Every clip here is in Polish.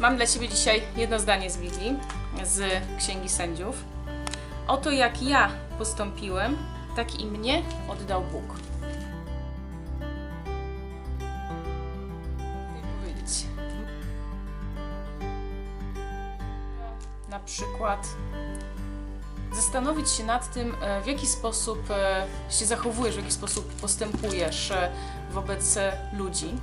Mam dla Ciebie dzisiaj jedno zdanie z Biblii, z Księgi Sędziów. Oto jak ja postąpiłem, tak i mnie oddał Bóg. Powiedzieć? Na przykład zastanowić się nad tym, e, w jaki sposób e, się zachowujesz, w jaki sposób postępujesz e, wobec ludzi,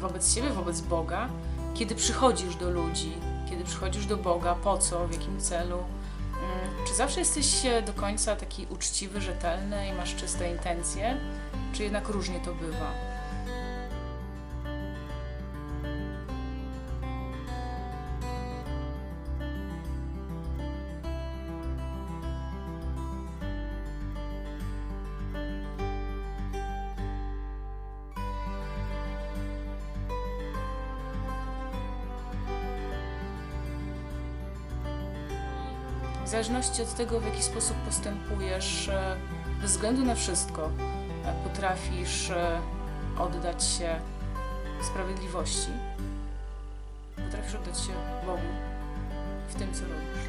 wobec siebie, wobec Boga, kiedy przychodzisz do ludzi, kiedy przychodzisz do Boga, po co, w jakim celu. Mm, Czy zawsze jesteś do końca taki uczciwy, rzetelny i masz czyste intencje, czy jednak różnie to bywa? W zależności od tego, w jaki sposób postępujesz, bez względu na wszystko, e, potrafisz e, oddać się sprawiedliwości, potrafisz oddać się Bogu w tym, co robisz.